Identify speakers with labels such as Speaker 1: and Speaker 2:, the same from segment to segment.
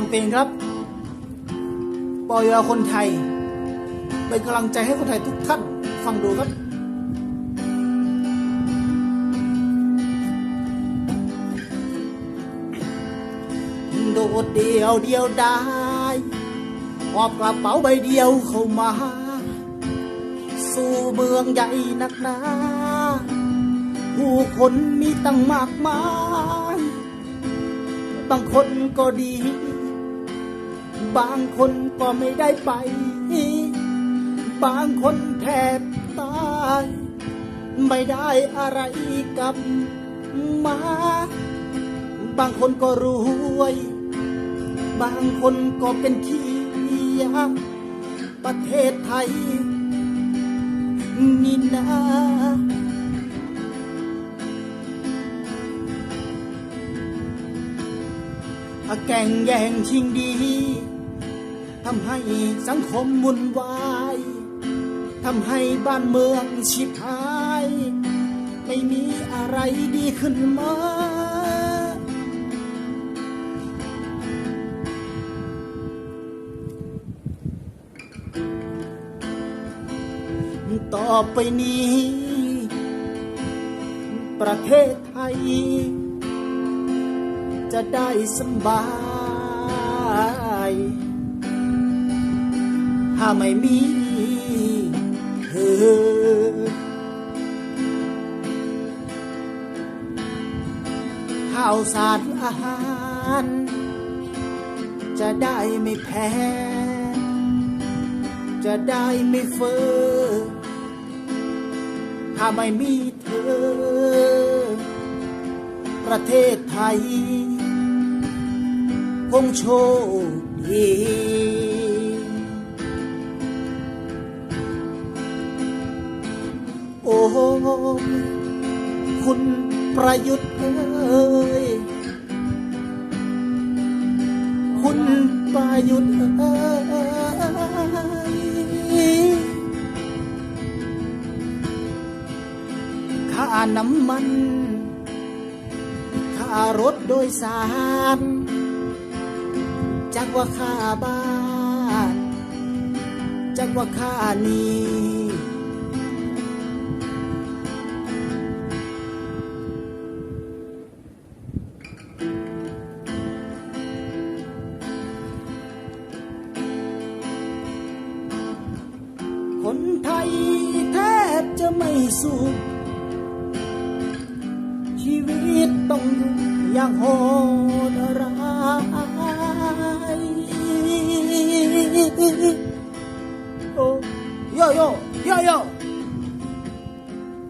Speaker 1: ฟังเพลงครับปอยอคนไทยเป็นกำลังใจให้คนไทยทุกท่านฟังดูครับโดดเดียวเดียวได้หอบกระเป๋าใบเดียวเข้ามา สู่เมืองใหญ่นักหนาผู้คนมีตั้งมากมายบางคนก็ดี บางคนก็ไม่ได้ไป บางคนแทบตาย ไม่ได้อะไรกับมา บางคนก็รวย บางคนก็เป็นที่ยาประเทศไทย นี่นาแก่งแย่งชิงดี ทำให้สังคมวุ่นวายทำให้บ้านเมืองชิบหาย ไม่มีอะไรดีขึ้นมา ต่อไปนี้ ประเทศไทย จะได้สบาย ถ้าไม่มีเธอ ข้าวสารอาหาร จะได้ไม่แพงจะได้ไม่เฟ้อ ถ้าไม่มีเธอ ประเทศไทย คงโชคดี โอ้คุณประยุทธ์เอ้ยคุณประยุทธ์เอ้ยค่าน้ำมันค่ารถโดยสารจักว่าค่าบ้านจักว่าค่านี้ คนไทยแทบจะไม่สุขชีวิตต้องอยู่อย่างโหดร้ายโอ้โยโยโยโย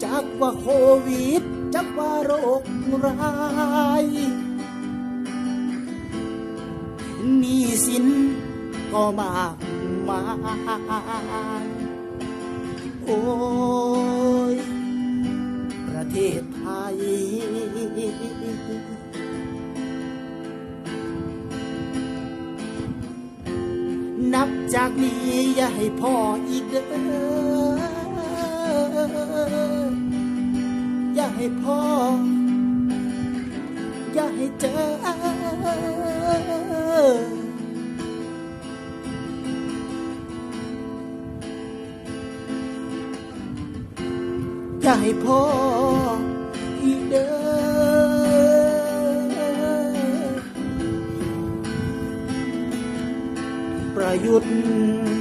Speaker 1: จักว่าโควิดจักว่าโรคร้ายหนี้สินก็มากมาย โอ้ยประเทศไทย นับจากนี้อย่าให้พ่ออีกเด้ออย่าให้พ่อ ให้พ่ออีกเด้อประยุทธ์